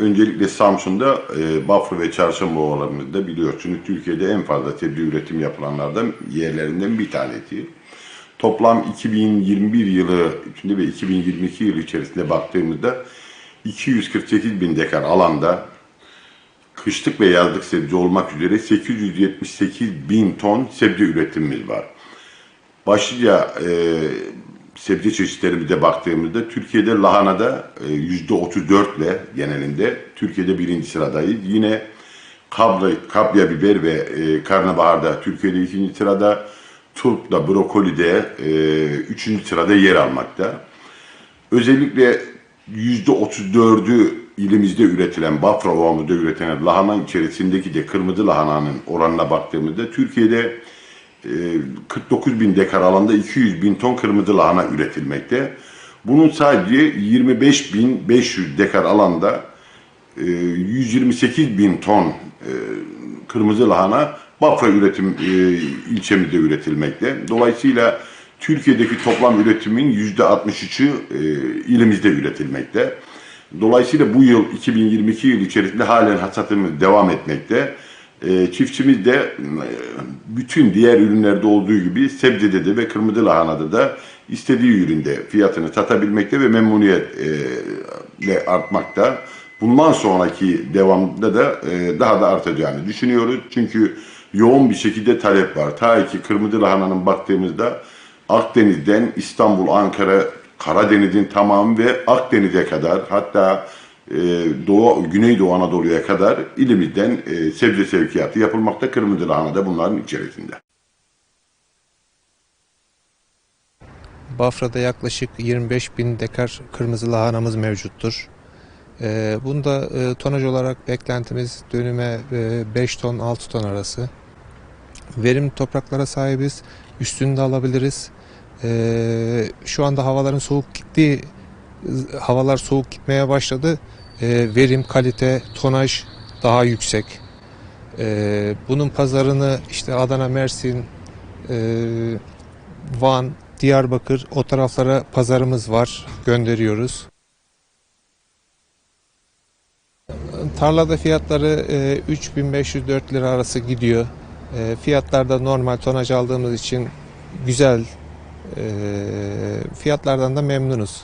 öncelikle Samsun'da e, Bafra ve Çarşamba ovalarımızda biliyorsunuz Türkiye'de en fazla sebze üretim yapılanlardan yerlerinden bir tanesi. Toplam 2021 yılı içinde ve 2022 yılı içerisinde baktığımızda 248 bin dekar alanda kışlık ve yazlık sebze olmak üzere 878 bin ton sebze üretimimiz var. Başlıca e, sebze çeşitlerimize baktığımızda Türkiye'de lahanada e, %34 ile genelinde Türkiye'de birinci sıradayız. Yine kabla, kapya biber ve e, karnabaharda Türkiye'de ikinci sırada, turpla brokolide e, üçüncü sırada yer almakta. Özellikle %34'ü ilimizde üretilen, Bafra Ovamızda üretilen lahana içerisindeki de kırmızı lahananın oranına baktığımızda Türkiye'de e, 49 bin dekar alanda 200 bin ton kırmızı lahana üretilmekte. Bunun sadece 25 bin 500 dekar alanda e, 128 bin ton e, kırmızı lahana Bafra üretim e, ilçemizde üretilmekte. Dolayısıyla Türkiye'deki toplam üretimin %63'ü e, ilimizde üretilmekte. Dolayısıyla bu yıl 2022 yıl içerisinde halen hasatımız devam etmekte. E, çiftçimiz de e, bütün diğer ürünlerde olduğu gibi sebzede de ve kırmızı lahanada da istediği üründe fiyatını satabilmekte ve memnuniyetle artmakta. Bundan sonraki devamda da e, daha da artacağını düşünüyoruz. Çünkü yoğun bir şekilde talep var. Ta ki kırmızı lahananın baktığımızda Akdeniz'den İstanbul, Ankara, Karadeniz'in tamamı ve Akdeniz'e kadar hatta Doğu, Güneydoğu Anadolu'ya kadar ilimizden e, sebze sevkiyatı yapılmakta. Kırmızı lahana da bunların içerisinde. Bafra'da yaklaşık 25 bin dekar kırmızı lahanamız mevcuttur. Ee, bunda e, tonaj olarak beklentimiz dönüme e, 5 ton 6 ton arası. Verim topraklara sahibiz. Üstünde alabiliriz. Ee, şu anda havaların soğuk gittiği havalar soğuk gitmeye başladı. Ee, verim, kalite, tonaj daha yüksek. Ee, bunun pazarını işte Adana, Mersin, e, Van, Diyarbakır o taraflara pazarımız var. Gönderiyoruz. Tarlada fiyatları e, 3500-4 lira arası gidiyor. E, fiyatlar da normal tonaj aldığımız için güzel. E, fiyatlardan da memnunuz.